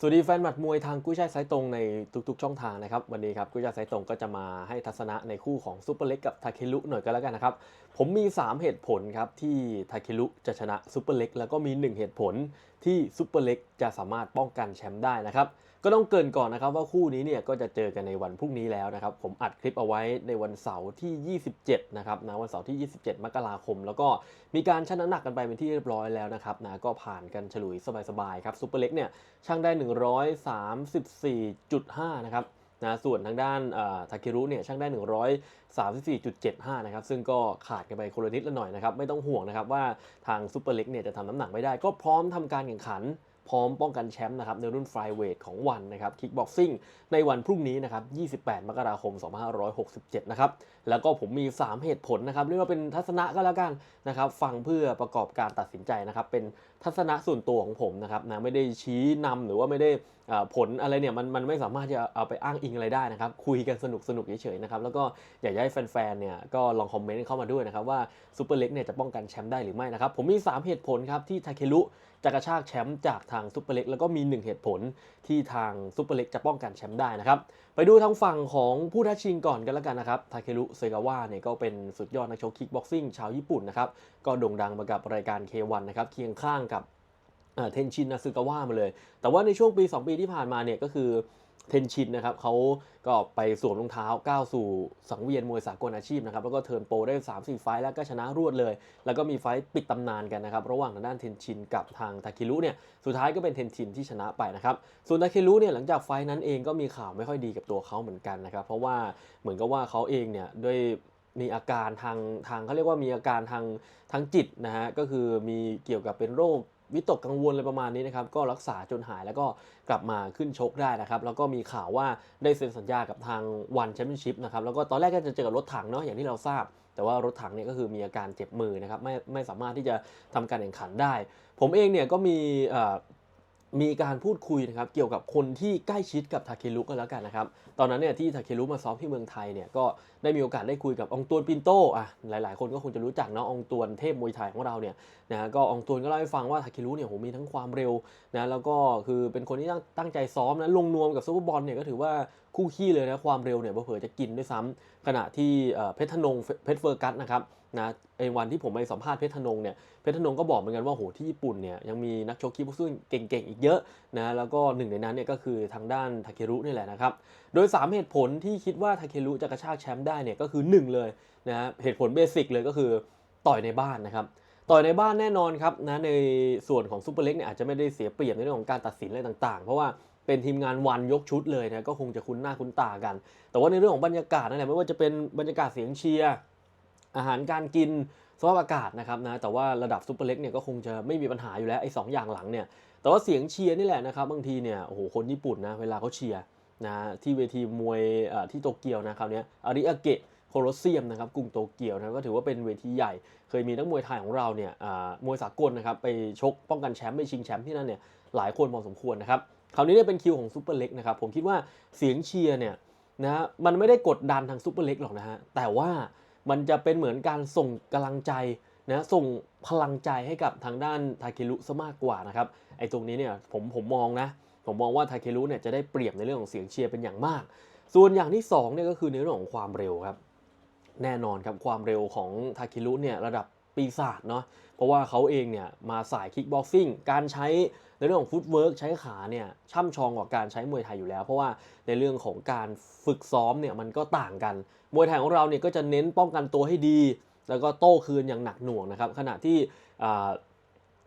สวัสดีแฟนหมัดมวยทางกุ้ยช่ายสายตรงในทุกๆ ช่องทางนะครับวันนี้ครับกุ้ยช่ายสายตรงก็จะมาให้ทัศนะในคู่ของซูเปอร์เล็กกับทาเคลุหน่อยก็แล้วกันนะครับผมมี 3 เหตุผลครับที่ทาเคลุจะชนะซูเปอร์เล็กแล้วก็มี 1 เหตุผลที่ซูเปอร์เล็กจะสามารถป้องกันแชมป์ได้นะครับ ก็ต้องเกินก่อนนะครับว่าคู่นี้เนี่ยก็จะเจอกันในวันพรุ่งนี้แล้วนะครับ ผมอัดคลิปเอาไว้ในวันเสาร์ที่ 27 นะครับนะวันเสาร์ที่ 27 มกราคม แล้วก็มีการชั่งน้ำหนักกันไปเป็นที่เรียบร้อยแล้วนะครับนะก็ผ่านกันฉลุยสบายๆครับซูเปอร์เล็กเนี่ยชั่งได้ 134.5 นะครับนะส่วนทางด้านทาเครุเนี่ยช่างได้ 134.75 นะครับ ซึ่งก็ขาดกันไปคนละนิดละหน่อยนะครับ ไม่ต้องห่วงนะครับว่าทางซูเปอร์เล็กเนี่ยจะทำน้ำหนักไม่ได้ ก็พร้อมทำการแข่งขัน พร้อมป้องกันแชมป์นะครับในรุ่นไฟเวทของวันนะครับคิกบ็อกซิ่งในวันพรุ่งนี้นะครับ 28 มกราคม 2567 นะครับ แล้วก็ผมมี 3 เหตุผลนะครับเรียกว่าเป็นทัศนะก็แล้วกันนะครับฟังเพื่อประกอบการตัดสินใจนะครับเป็นทัศนะส่วนตัวของผมนะครับนะไม่ได้ชี้นำหรือว่าไม่ได้ ผลอะไรเนี่ยมันมันไม่สามารถจะเอาไปอ้างอิงอะไรได้นะครับ คุยกันสนุกสนุกเฉยๆนะครับ แล้วก็อยากให้แฟนๆเนี่ยก็ลองคอมเมนต์เข้ามาด้วยนะครับ ว่าซูเปอร์เล็กเนี่ยจะป้องกันแชมป์ได้หรือไม่นะครับ ผมมี 3 เหตุผลครับ ที่ทาเคลุจะกระชากแชมป์จากทางซูเปอร์เล็กแล้วก็มี 1 เหตุผลที่ทางซูเปอร์เล็กจะป้องกันแชมป์ได้นะครับ ไปดูทางฝั่งของผู้ท้าชิงก่อนกันแล้วกันนะครับทาเครุเซกาวะเนี่ยก็เป็นสุดยอดนักชกคิกบ็อกซิ่งชาวญี่ปุ่นนะครับก็โด่งดังมากับรายการ K1 นะครับเคียงข้างกับ เทนชินนาซึกาวะมาเลย แต่ว่าในช่วงปี 2 ปีที่ผ่านมาเนี่ยก็คือเทนชินนะครับเขาก็ไปสวมรองเท้าก้าวสู่สังเวียนมวยสากลอาชีพนะครับแล้วก็เทิร์นโปรได้ 3-4 ไฟล์แล้วก็ชนะรวดเลย แล้วก็มีไฟต์ปิดตำนานกันนะครับ ระหว่างทางด้านเทนชินกับทางทาคิรุเนี่ยสุดท้ายก็เป็นเทนชินที่ชนะไปนะครับ ส่วนทาเครุเนี่ยหลังจากไฟต์นั้นเองก็มีข่าวไม่ค่อยดีกับตัวเขาเหมือนกันนะครับ เพราะว่าเหมือนกับว่าเขาเองเนี่ยด้วยมีอาการทางทางเขาเรียกว่ามีอาการทางทางจิตนะฮะก็คือมีเกี่ยวกับเป็นโรค วิตกกังวลอะไรประมาณนี้นะครับก็รักษาจนหายแล้วก็กลับมาขึ้นชกได้นะครับแล้วก็มีข่าวว่าได้เซ็นสัญญากับทางวันแชมเปี้ยนชิพนะครับแล้วก็ตอนแรกก็จะเจอกับรถถังเนาะอย่างที่เราทราบ แต่ว่ารถถังเนี่ยก็คือมีอาการเจ็บมือนะครับไม่ไม่สามารถที่จะทำการแข่งขันได้ ผมเองเนี่ยก็มีมีการพูดคุยนะครับเกี่ยวกับคนที่ใกล้ชิดกับทาเคลุก็แล้วกันนะครับตอนนั้นเนี่ยที่ทาเคลุมาซ้อมที่เมืองไทยเนี่ยก็ได้มีโอกาสได้คุยกับองตวนปินโตอะหลายๆ คนก็คงจะรู้จักเนาะองตวนเทพมวยไทยของเราเนี่ยนะก็องตวนก็เล่าให้ฟังว่าทาเคลุเนี่ยโหมีทั้งความเร็วนะแล้วก็คือเป็นคนที่ตั้งตั้งใจซ้อมนะลงนวมกับซูเปอร์บอลเนี่ยก็ถือว่าคู่ขี้เลยนะความเร็วเนี่ยเผื่อจะกินด้วยซ้ำขณะที่เพชรธนงเพชรเฟอร์กัสนะครับนะไอ้วันที่ผมไปสัมภาษณ์เพชรธนงเนี่ยเพชรธนงก็บอกเหมือนกันว่าโหที่ญี่ปุ่นเนี่ยยังมีนักชกคีบ็อกซิ่งเก่งๆอีกเยอะนะแล้วก็หนึ่งในนั้นเนี่ยก็คือทางด้านทาเครุนี่แหละนะครับโดย 3 เหตุผลที่คิดว่าทาเครุจะกระชากแชมป์ได้เนี่ยก็คือ 1 เลยนะเหตุผลเบสิกเลยก็คือต่อยในบ้านนะครับ ต่อยในบ้านแน่นอนครับนะในส่วนของซูเปอร์เล็กเนี่ยอาจจะไม่ได้เสียเปรียบในเรื่องของการตัดสินอะไรต่างๆ เพราะว่าเป็นทีมงานวันยกชุดเลยนะก็คงจะคุ้นหน้าคุ้นตากัน แต่ว่าในเรื่องของบรรยากาศนั่นแหละไม่ว่าจะเป็นบรรยากาศเสียงเชียร์อาหารการกินสภาพอากาศนะครับนะแต่ว่าระดับซูเปอร์เล็กเนี่ยก็คงจะไม่มีปัญหาอยู่แล้วไอ้สองอย่างหลังเนี่ยแต่ว่าเสียงเชียร์นี่แหละนะครับบางทีเนี่ยโอ้โหคนญี่ปุ่นนะเวลาเขาเชียร์นะที่เวทีมวยที่โตเกียวนะคราวเนี้ยอาริอาเกะ โคลเซียมนะครับกรุงโตเกียวนะก็ถือว่าเป็นเวทีใหญ่ เคยมีนักมวยไทยของเราเนี่ยมวยสากลนะครับไปชกป้องกันแชมป์ไปชิงแชมป์ที่นั่นเนี่ยหลายคนพอสมควรนะครับคราวนี้เนี่ยเป็นคิวของซูเปอร์เล็กนะครับผมคิดว่าเสียงเชียร์เนี่ยนะมันไม่ได้กดดันทางซูเปอร์เล็กหรอกนะฮะแต่ว่ามันจะเป็นเหมือนการส่งกำลังใจนะส่งพลังใจให้กับทางด้านทาเครุซะมากกว่านะครับไอ้ตรงนี้เนี่ยผมผมมองนะผมมองว่าทาเครุเนี่ยจะได้เปรียบในเรื่องของเสียงเชียร์เป็นอย่างมาก ส่วนอย่างที่2เนี่ยก็คือในเรื่องของความเร็วครับ แน่นอนครับความเร็วของทาเครุเนี่ยระดับปีศาจเนาะเพราะว่าเขาเองเนี่ยมาสายคิกบ็อกซิ่งการใช้ในเรื่องของฟุตเวิร์กใช้ขาเนี่ยช่ำชองกว่าการใช้มวยไทยอยู่แล้ว เพราะว่าในเรื่องของการฝึกซ้อมเนี่ยมันก็ต่างกัน มวยไทยของเราเนี่ยก็จะเน้นป้องกันตัวให้ดี แล้วก็โต้คืนอย่างหนักหน่วงนะครับขณะที่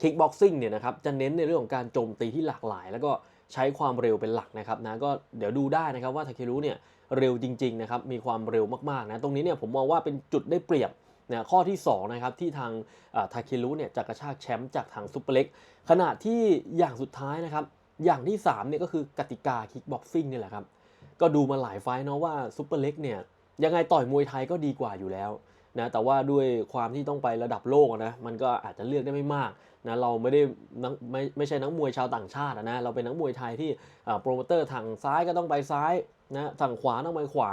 คิกบ็อกซิ่งเนี่ยนะครับจะเน้นในเรื่องของการโจมตีที่หลากหลาย แล้วก็ใช้ความเร็วเป็นหลักนะครับนะก็เดี๋ยวดูได้นะครับว่าทาเครุเนี่ย เร็วจริงๆนะครับมีความเร็วมากๆนะตรงนี้เนี่ยผมมองว่าเป็นจุดได้เปรียบนะข้อที่2นะครับที่ทางทาเครุเนี่ยจะกระชากแชมป์จากทางซุปเปอร์เล็กขณะที่อย่างสุดท้ายนะครับอย่างที่3เนี่ยก็คือกติกาคิกบ็อกซิ่งนี่แหละครับก็ดูมาหลายไฟล์เนาะว่าซุปเปอร์เล็กเนี่ยยังไงต่อยมวยไทยก็ดีกว่าอยู่แล้วนะแต่ว่าด้วยความที่ต้องไประดับโลกนะมันก็อาจจะเลือกได้ไม่มากนะเราไม่ได้ไม่ไม่ใช่นักมวยชาวต่างชาตินะเราเป็นนักมวยไทยที่โปรโมเตอร์ทางซ้ายก็ต้องไปซ้าย นะทางขวาต้องไปขวา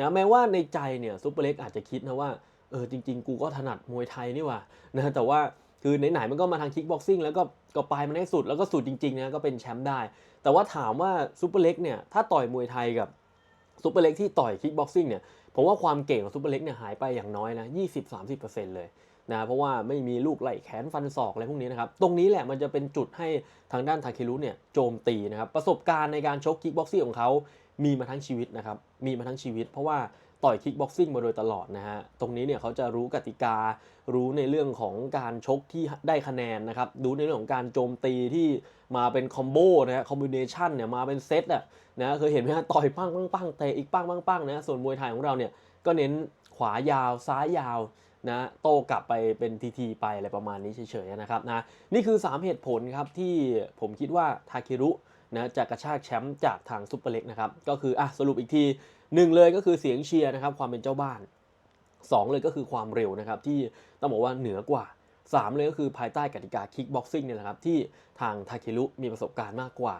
นะแม้ว่าในใจเนี่ยซุปเปอร์เล็กอาจจะคิดนะว่าเออจริง ๆ กูก็ถนัดมวยไทยนี่ว่านะแต่ว่าคือไหนๆมันก็มาทางคิกบ็อกซิ่งแล้วก็ก็ไปมันให้สุดแล้วก็สุดจริงๆนะก็เป็นแชมป์ได้ แต่ว่าถามว่าซูเปอร์เล็กเนี่ยถ้าต่อยมวยไทยกับซูเปอร์เล็กที่ต่อยคิกบ็อกซิ่งเนี่ยผมว่าความเก่งของซูเปอร์เล็กเนี่ยหายไปอย่างน้อยนะ20-30%เลย นะเพราะว่าไม่มีลูกไหลแขนฟันศอกอะไรพวกนี้นะครับ ตรงนี้แหละมันจะเป็นจุดให้ทางด้านทาเครุเนี่ยโจมตีนะครับ ประสบการณ์ในการชกคิกบ็อกซิ่งของเขามีมาทั้งชีวิตนะครับ มีมาทั้งชีวิต เพราะว่าต่อยคิกบ็อกซิ่งมาโดยตลอดนะฮะ ตรงนี้เนี่ยเขาจะรู้กติกา รู้ในเรื่องของการชกที่ได้คะแนนนะครับ รู้ในเรื่องของการโจมตีที่มาเป็นคอมโบนะฮะ คอมบิเนชันเนี่ยมาเป็นเซตอะนะ เคยเห็นไหมฮะ ต่อยปั้งปั้งปั้งเตะอีกปั้งปั้งปั้งนะ ส่วนมวยไทยของเราเนี่ยก็เน้นขวายาวซ้ายยาว นะโต้กลับไปเป็นทีทีไปอะไรประมาณนี้เฉยๆนะครับนะนี่คือ 3 เหตุผลครับที่ผมคิดว่าทาเครุนะจะกระชากแชมป์จากทางซุปเปอร์เล็กนะครับก็คืออะสรุปอีกทีหนึ่งเลยก็คือเสียงเชียร์นะครับความเป็นเจ้าบ้าน 2 เลยก็คือความเร็วนะครับที่ต้องบอกว่าเหนือกว่า 3 เลยก็คือภายใต้กติกาคิกบ็อกซิ่งเนี่ยแหละครับที่ทางทาเครุมีประสบการณ์มากกว่า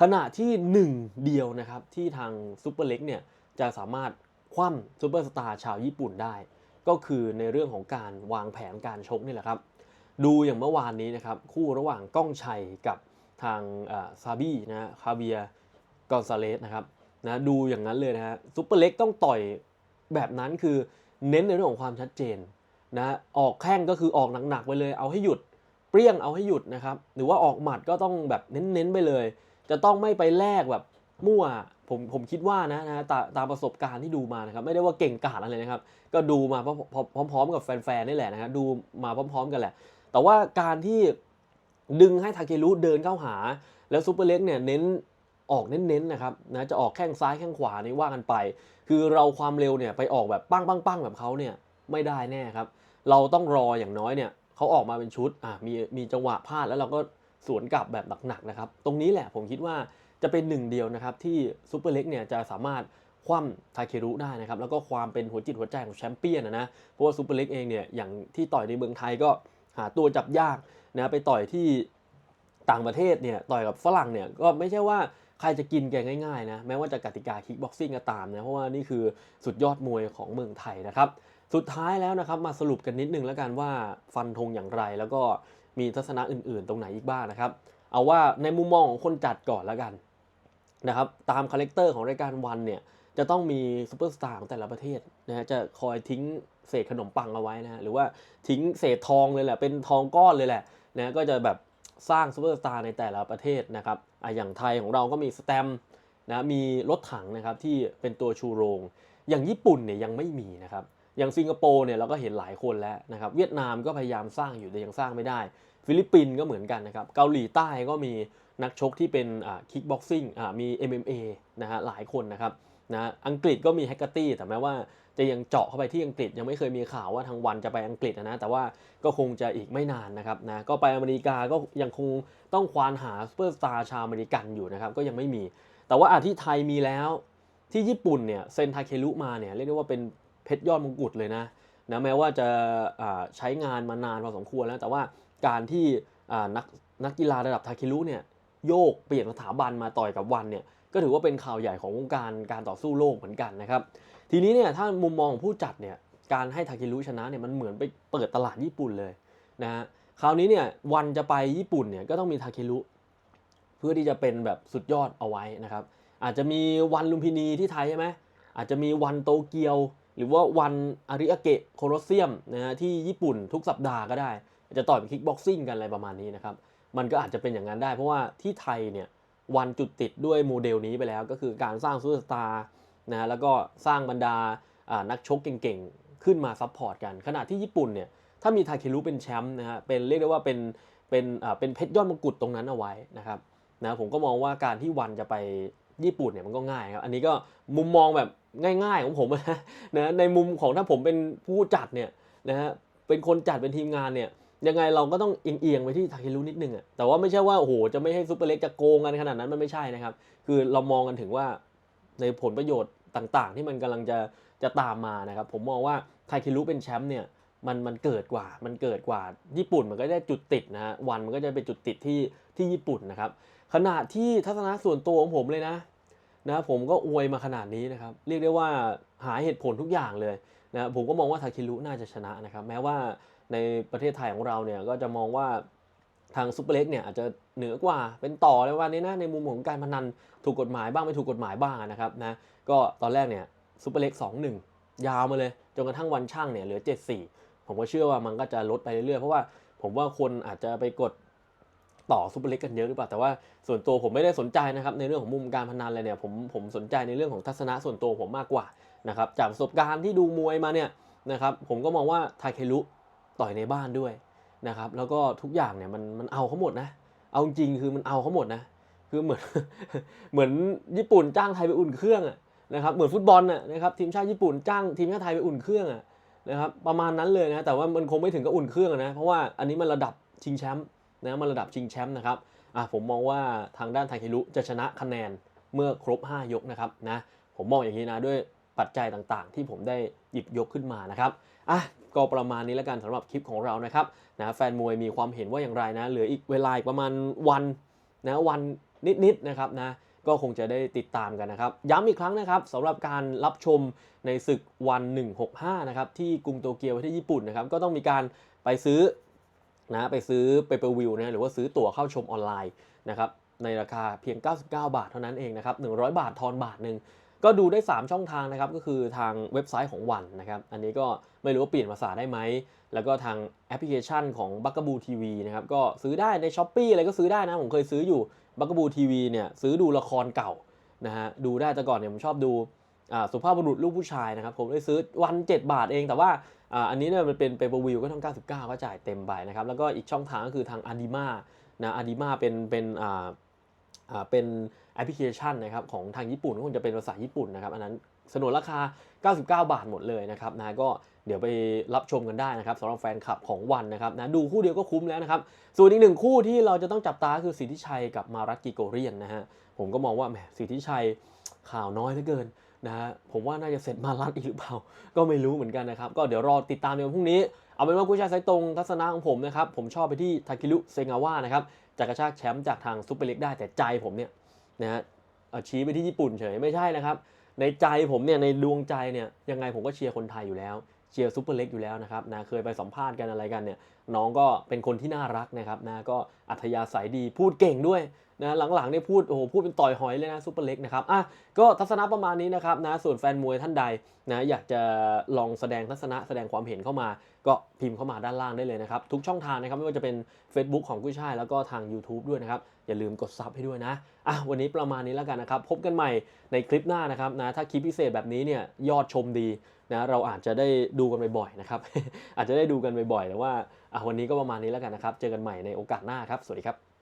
ขณะที่ 1 เดียวนะครับที่ทางซูเปอร์เล็กเนี่ยจะสามารถคว่ำซูเปอร์สตาร์ชาวญี่ปุ่นได้ ก็คือในเรื่องของการวางแผนการชกนี่แหละครับ ดูอย่างเมื่อวานนี้นะครับ คู่ระหว่างก้องชัยกับทางซาบี้นะคาเบียกอนซาเลสนะครับนะดูอย่างนั้นเลยนะฮะซูเปอร์เล็กต้องต่อยแบบนั้นคือเน้นในเรื่องของความชัดเจนนะออกแข้งก็คือออกหนักๆไปเลยเอาให้หยุดเปรี้ยงเอาให้หยุดนะครับ หรือว่าออกหมัดก็ต้องแบบเน้นๆไปเลย จะต้องไม่ไปแลกแบบ มั่วผมผมคิดว่านะนะตาตามประสบการณ์ที่ดูมานะครับไม่ได้ว่าเก่งกาจอะไรนะครับ ก็ดูมาพร้อมพร้อมๆกับแฟนๆนี่แหละนะครับดูมาพร้อม ๆ กันแหละ แต่ว่าการที่ดึงให้ทาเครุเดินเข้าหา แล้วซูเปอร์เล็กเนี่ยเน้นออกเน้นๆนะครับนะจะออกแข้งซ้ายแข้งขวานี่ว่ากันไป คือเราความเร็วเนี่ยไปออกแบบปั้งปั้งปั้งแบบเขาเนี่ยไม่ได้แน่ครับเราต้องรออย่างน้อยเนี่ยเขาออกมาเป็นชุดอะมีมีจังหวะพลาดแล้วเราก็สวนกลับแบบหนักๆนะครับ ตรงนี้แหละผมคิดว่า จะเป็นหนึ่งเดียวนะครับที่ซูเปอร์เล็กเนี่ยจะสามารถคว่ำทาเครุได้นะครับแล้วก็ความเป็นหัวจิตหัวใจของแชมเปี้ยนนะนะเพราะว่าซูเปอร์เล็กเองเนี่ยอย่างที่ต่อยในเมืองไทยก็หาตัวจับยากนะไปต่อยที่ต่างประเทศเนี่ยต่อยกับฝรั่งเนี่ยก็ไม่ใช่ว่าใครจะกินแกง่ายๆนะแม้ว่าจะกติกาคิกบ็อกซิ่งก็ตามนะเพราะว่านี่คือสุดยอดมวยของเมืองไทยนะครับสุดท้ายแล้วนะครับมาสรุปกันนิดนึงแล้วกันว่าฟันธงอย่างไรแล้วก็มีทัศนะอื่นๆ ตรงไหนอีกบ้างนะครับ เอาว่าในมุมมองของคนจัดก่อนแล้วกัน นะครับตามคาแรคเตอร์ของรายการวันเนี่ยจะต้องมีซูเปอร์สตาร์ของแต่ละประเทศนะฮะจะคอยทิ้งเศษขนมปังเอาไว้นะฮะหรือว่าทิ้งเศษทองเลยแหละเป็นทองก้อนเลยแหละนะก็จะแบบสร้างซูเปอร์สตาร์ในแต่ละประเทศนะครับอะอย่างไทยของเราก็มีสแตมนะมีรถถังนะครับที่เป็นตัวชูโรง อย่างญี่ปุ่นเนี่ยยังไม่มีนะครับอย่างสิงคโปร์เนี่ยเราก็เห็นหลายคนแล้วนะครับเวียดนามก็พยายามสร้างอยู่แต่ยังสร้างไม่ได้ ฟิลิปปินส์ก็เหมือนกันนะครับเกาหลีใต้ก็มี นักชกที่เป็นคิกบ็อกซิ่งอ่ามี MMA นะฮะหลายคนนะครับนะอังกฤษก็มีแฮกเกอร์ตี้แต่แม้ว่าจะยังเจาะเข้าไปที่อังกฤษยังไม่เคยมีข่าวว่าทางวันจะไปอังกฤษนะแต่ว่าก็คงจะอีกไม่นานนะครับนะก็ไปอเมริกาก็ยังคงต้องควานหาซูเปอร์สตาร์ชาวอเมริกันอยู่นะครับก็ยังไม่มี แต่ว่าอาที่ไทยมีแล้วที่ญี่ปุ่นเนี่ยเซนทาเครุมาเนี่ยเรียกได้ว่าเป็นเพชรยอดมงกุฎเลยนะนะแม้ว่าจะใช้งานมานานพอสมควรแล้ว แต่ว่าการที่นักนักกีฬาระดับทาเครุเนี่ย โยกเปลี่ยนสถาบันมาต่อยกับวันเนี่ยก็ถือว่าเป็นข่าวใหญ่ของวงการการต่อสู้โลกเหมือนกันนะครับ ทีนี้เนี่ยถ้ามุมมองของผู้จัดเนี่ยการให้ทาเครุชนะเนี่ยมันเหมือนไปเปิดตลาดญี่ปุ่นเลยนะฮะคราวนี้เนี่ยวันจะไปญี่ปุ่นเนี่ยก็ต้องมีทาเครุเพื่อที่จะเป็นแบบสุดยอดเอาไว้นะครับ อาจจะมีวันลุมพินีที่ไทยใช่ไหมอาจจะมีวันโตเกียว หรือว่าวันอาริอาเกะโคโลเซียมนะฮะที่ญี่ปุ่นทุกสัปดาห์ก็ได้ จะต่อยเป็นคิกบ็อกซิ่งกันอะไรประมาณนี้นะครับ มันก็อาจจะเป็นอย่างนั้นได้ เพราะว่าที่ไทยเนี่ยวันจุดติดด้วยโมเดลนี้ไปแล้ว ก็คือการสร้างซูเปอร์สตาร์นะฮะแล้วก็สร้างบรรดานักชกเก่งๆ ขึ้นมาซัพพอร์ตกัน ขณะที่ญี่ปุ่นเนี่ยถ้ามีทาเครุเป็นแชมป์นะฮะเป็นเรียกได้ว่าเป็นเป็นเป็นเพชรยอดมงกุฎตรงนั้นเอาไว้นะครับนะผมก็มองว่าการที่วันจะไปญี่ปุ่นเนี่ยมันก็ง่ายครับ อันนี้ก็มุมมองแบบง่ายๆของผมนะนะในมุมของถ้าผมเป็นผู้จัดเนี่ยนะฮะเป็นคนจัดเป็นทีมงานเนี่ย ยังไงเราก็ต้องเอียงๆไปที่ทาเครุนิดนึงอะแต่ว่าไม่ใช่ว่าโอ้โหจะไม่ให้ซุปเปอร์เล็กจะโกงกันขนาดนั้นมันไม่ใช่นะครับ คือเรามองกันถึงว่าในผลประโยชน์ต่างๆ ที่มันกำลังจะจะตามมานะครับ ผมมองว่าทาเครุเป็นแชมป์เนี่ยมันมันเกิดกว่า มันเกิดกว่าญี่ปุ่นมันก็ได้จุดติดนะฮะวันมันก็จะเป็นจุดติดที่ที่ญี่ปุ่นนะครับ ขณะที่ทัศนะส่วนตัวของผมเลยนะนะผมก็อวยมาขนาดนี้นะครับ เรียกได้ว่าหาเหตุผลทุกอย่างเลยนะผมก็มองว่าทาเครุน่าจะชนะนะครับ แม้ว่า ในประเทศไทยของเราเนี่ยก็จะมองว่าทางซูเปอร์เล็กเนี่ยอาจจะเหนือกว่าเป็นต่อในวันนี้นะในมุมของการพนันถูกกฎหมายบ้างไม่ถูกกฎหมายบ้างนะครับนะก็ตอนแรกเนี่ยซูเปอร์เล็ก2-1ยาวมาเลยจนกระทั่งวันช่างเนี่ยเหลือ 7-4 ผมก็เชื่อว่ามันก็จะลดไปเรื่อยๆ เพราะว่าผมว่าคนอาจจะไปกดต่อซูเปอร์เล็กกันเยอะหรือเปล่าแต่ว่าส่วนตัวผมไม่ได้สนใจนะครับในเรื่องของมุมการพนันอะไรเนี่ยผมผมสนใจในเรื่องของทัศนะส่วนตัวผมมากกว่านะครับจากประสบการณ์ที่ดูมวยมาเนี่ยนะครับผมก็มองว่าทาเคลุ ต่อยในบ้านด้วยนะครับ แล้วก็ทุกอย่างเนี่ยมันมันเอาเขาหมดนะ เอาจริงคือมันเอาเขาหมดนะ คือเหมือนเหมือนญี่ปุ่นจ้างไทยไปอุ่นเครื่องอะนะครับ เหมือนฟุตบอลน่ะนะครับทีมชาติญี่ปุ่นจ้างทีมชาติไทยไปอุ่นเครื่องอะนะครับประมาณนั้นเลยนะ แต่ว่ามันคงไม่ถึงกับอุ่นเครื่องนะ เพราะว่าอันนี้มันระดับชิงแชมป์นะมันระดับชิงแชมป์นะครับอะผมมองว่าทางด้านไทเครุจะชนะคะแนนเมื่อครบ 5 ยกนะครับนะผมมองอย่างนี้นะด้วยปัจจัยต่างๆ ที่ผมได้หยิบยกขึ้นมานะครับอะ ก็ประมาณนี้แล้วกันสำหรับคลิปของเรานะครับนะแฟนมวยมีความเห็นว่าอย่างไรนะเหลืออีกเวลาอีกประมาณวันนะวันนิดๆนะครับนะก็คงจะได้ติดตามกันนะครับ ย้ำอีกครั้งนะครับสำหรับการรับชมในศึกวัน 165 นะครับ ที่กรุงโตเกียวประเทศญี่ปุ่นนะครับ ก็ต้องมีการไปซื้อนะไปซื้อเปเปอร์วิวนะหรือว่าซื้อตั๋วเข้าชมออนไลน์นะครับในราคาเพียง 99 บาทเท่านั้นเองนะครับ 100 บาททอนบาทหนึ่ง ก็ดูได้ 3 ช่องทางนะครับ ก็คือทางเว็บไซต์ของวันนะครับ อันนี้ก็ไม่รู้ว่าเปลี่ยนภาษาได้ไหม แล้วก็ทางแอปพลิเคชันของ b u g a b o o TV นะครับ ก็ซื้อได้ใน s h อ p e e อะไรก็ซื้อได้นะ ผมเคยซื้ออยู่ b u g a b o o TV เนี่ยซื้อดูละครเก่านะฮะ ดูได้แต่ก่อนเนี่ยผมชอบดูสุภาพบุรุษลูกผู้ชายนะครับ ผมได้ซื้อวัน 7 บาทเอง แต่ว่าอ,อันนี้เนี่ยมันเป็นเปเปอร์วิวก็ต้อง 99 ก็จ่ายเต็มไปนะครับ แล้วก็อีกช่องทางก็คือทาง a d i m a นะ a d i m a เป็นเป็นอ่าอ่าเป็น แอปพลิเคชันนะครับของทางญี่ปุ่นก็คงจะเป็นภาษาญี่ปุ่นนะครับอันนั้นสนนราคา 99 บาทหมดเลยนะครับนะก็เดี๋ยวไปรับชมกันได้นะครับสำหรับแฟนคลับของวันนะครับนะดูคู่เดียวก็คุ้มแล้วนะครับ ส่วนอีกหนึ่งคู่ที่เราจะต้องจับตาคือสิทธิชัยกับมารัตกิโกเรียนนะฮะผมก็มองว่าแหมสิทธิชัยข่าวน้อยเหลือเกินนะฮะผมว่าน่าจะเสร็จมารัตอีกหรือเปล่า ก็ไม่รู้เหมือนกันนะครับ ก็เดี๋ยวรอติดตามในวันพรุ่งนี้ เอาเป็นว่าผู้ชายสายตรงทัศนะของผมนะครับผมชอบไปที่ทาคิรุเซงาวะนะครับจากกระชากแชมป์จากทางซุปเปอร์เล็กได้แต่ใจผมเนี่ย นะฮะเอาชี้ไปที่ญี่ปุ่นเฉยไม่ใช่นะครับ ในใจผมเนี่ยในดวงใจเนี่ยยังไงผมก็เชียร์คนไทยอยู่แล้วเชียร์ซูเปอร์เล็กอยู่แล้วนะครับนะเคยไปสัมภาษณ์กันอะไรกันเนี่ยน้องก็เป็นคนที่น่ารักนะครับนะก็อัธยาศัยดีพูดเก่งด้วย นะหลังๆเนี่ยพูดโอ้โหพูดเป็นต่อยหอยเลยนะซูเปอร์เล็กนะครับอะก็ทัศนะประมาณนี้นะครับนะส่วนแฟนมวยท่านใดนะอยากจะลองแสดงทัศนะแสดงความเห็นเข้ามา ก็พิมพ์เข้ามาด้านล่างได้เลยนะครับ ทุกช่องทางนะครับไม่ว่าจะเป็น Facebook ของกุ้ยช่ายแล้วก็ทาง YouTube ด้วยนะครับ อย่าลืมกดซับให้ด้วยนะอะวันนี้ประมาณนี้แล้วกันนะครับ พบกันใหม่ในคลิปหน้านะครับนะถ้าคลิปพิเศษแบบนี้เนี่ยยอดชมดีนะเราอาจจะได้ดูกันบ่อยๆนะครับอาจจะได้ดูกันบ่อยๆแต่ว่าอะวันนี้ก็ประมาณนี้แล้วกันนะครับ เจอกันใหม่ในโอกาสหน้าครับสวัสดีครับ